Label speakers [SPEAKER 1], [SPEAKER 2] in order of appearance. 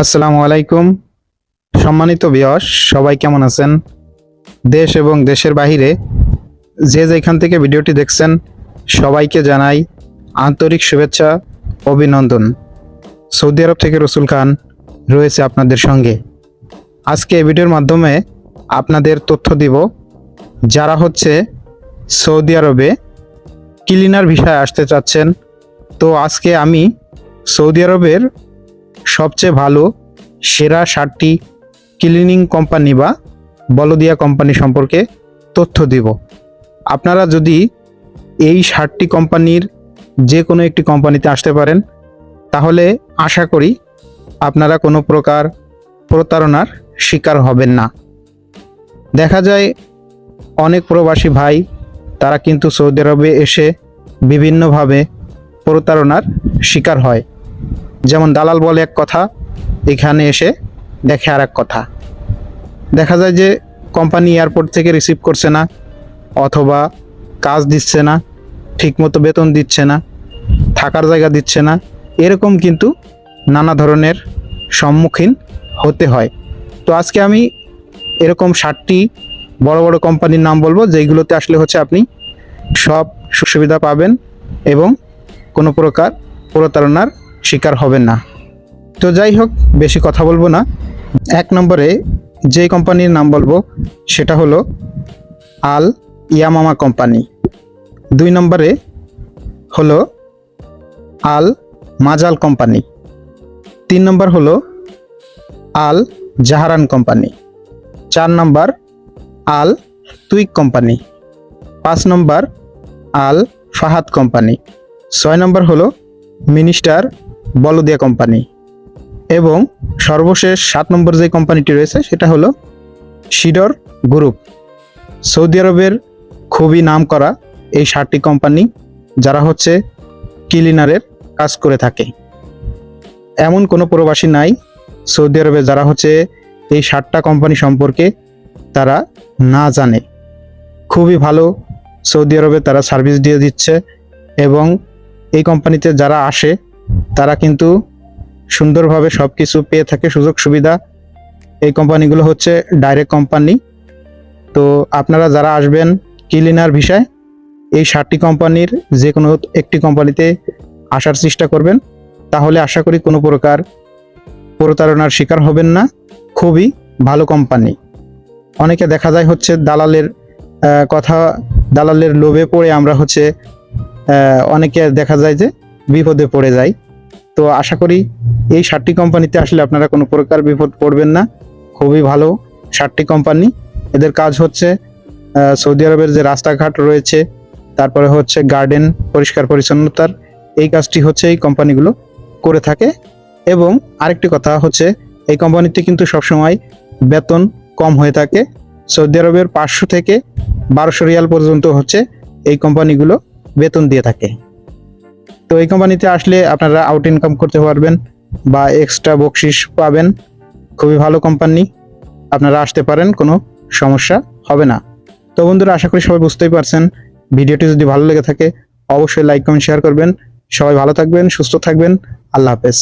[SPEAKER 1] আসসালামু আলাইকুম। সম্মানিত বিয়স সবাই কেমন আছেন? দেশ এবং দেশের বাহিরে যে যেখান থেকে ভিডিওটি দেখছেন, সবাইকে জানাই আন্তরিক শুভেচ্ছা, অভিনন্দন। সৌদি আরব থেকে রসুল খান রয়েছে আপনাদের সঙ্গে। আজকে এই ভিডিওর মাধ্যমে আপনাদের তথ্য দিব যারা হচ্ছে সৌদি আরবে ক্লিনার ভিসায় আসতে চাচ্ছেন। তো আজকে আমি সৌদি আরবের সবচেয়ে ভালো, সেরা সাতটি ক্লিনিং কোম্পানি বা বলদিয়া কোম্পানি সম্পর্কে তথ্য দিব। আপনারা যদি এই সাতটি কোম্পানির যে কোনো একটি কোম্পানিতে আসতে পারেন, তাহলে আশা করি আপনারা কোনো প্রকার প্রতারণার শিকার হবেন না। দেখা যায় অনেক প্রবাসী ভাই, তারা কিন্তু সৌদি আরবে এসে বিভিন্নভাবে প্রতারণার শিকার হয়। যেমন দালাল বলে এক কথা, এখানে এসে দেখে আর এক কথা। দেখা যায় যে কোম্পানি এয়ারপোর্ট থেকে রিসিভ করছে না, অথবা কাজ দিচ্ছে না, ঠিকমতো বেতন দিচ্ছে না, থাকার জায়গা দিচ্ছে না, এরকম কিন্তু নানা ধরনের সম্মুখীন হতে হয়। তো আজকে আমি এরকম ষাটটি বড় বড় কোম্পানির নাম বলব, যেইগুলোতে আসলে হচ্ছে আপনি সব সুবিধা পাবেন এবং কোনো প্রকার প্রতারণার শিকার হবেন না। তো যাই হোক, বেশি কথা বলব না। এক নম্বরে যে কোম্পানির নাম বলব, সেটা হলো আল ইয়ামামা কোম্পানি। দুই নম্বরে হলো আল মাজাল কোম্পানি। তিন নম্বর হলো আল জাহারান কোম্পানি। চার নম্বর আল তুইক কোম্পানি। পাঁচ নম্বর আল ফাহাদ কোম্পানি। ছয় নম্বর হলো মিনিস্টার বলদিয়া কোম্পানি। এবং সর্বশেষ সাত নম্বর যে কোম্পানিটি রয়েছে, সেটা হলো সিডর গ্রুপ। সৌদি আরবের খুবই নাম করা এই সাতটি কোম্পানি, যারা হচ্ছে ক্লিনারের কাজ করে থাকে। এমন কোনো প্রবাসী নাই সৌদি আরবে যারা হচ্ছে এই সাতটা কোম্পানি সম্পর্কে তারা না জানে। খুবই ভালো সৌদি আরবে তারা সার্ভিস দিয়ে দিচ্ছে এবং এই কোম্পানিতে যারা আসে তারা কিন্তু সুন্দরভাবে সব কিছু পেয়ে থাকে, সুযোগ সুবিধা। এই কোম্পানিগুলো হচ্ছে ডাইরেক্ট কোম্পানি তো আপনারা যারা আসবেন ক্লিনার ভিসায় এই সাতটি কোম্পানির যে কোনো একটি কোম্পানিতে আসার চেষ্টা করবেন। তাহলে আশা করি কোনো প্রকার প্রতারণার শিকার হবেন না। খুবই ভালো কোম্পানি। অনেকে দেখা যায় হচ্ছে দালালের কথা, দালালের লোভে পড়ে আমরা হচ্ছে অনেকে দেখা যায় যে বিপদে পড়ে যায় তো আশা করি এই সাতটি কোম্পানিতে আসলে আপনারা কোনো প্রকার বিপদ পড়বেন না। খুবই ভালো সাতটি কোম্পানি। এদের কাজ হচ্ছে সৌদি আরবের যে রাস্তাঘাট রয়েছে, তারপরে হচ্ছে গার্ডেন, পরিষ্কার পরিচ্ছন্নতার, এই কাজটি হচ্ছে এই কোম্পানিগুলো করে থাকে। এবং আরেকটি কথা হচ্ছে, এই কোম্পানিতে কিন্তু সবসময় বেতন কম হয়ে থাকে। সৌদি আরবের পাঁচশো থেকে বারোশো রিয়াল পর্যন্ত হচ্ছে এই কোম্পানিগুলো বেতন দিয়ে থাকে। তো এই কোম্পানিতে আসলে আপনারা আউট ইনকাম করতে পারবেন বা এক্সট্রা বকশিস পাবেন। খুবই ভালো কোম্পানি আপনারা আসতে পারেন, কোনো সমস্যা হবে না। তো বন্ধুরা, আশা করি সবাই বুঝতেই পারছেন, ভিডিওটি যদি ভালো লেগে থাকে, অবশ্যই লাইক কমেন্ট শেয়ার করবেন। সবাই ভালো থাকবেন, সুস্থ থাকবেন, আল্লাহ হাফেজ।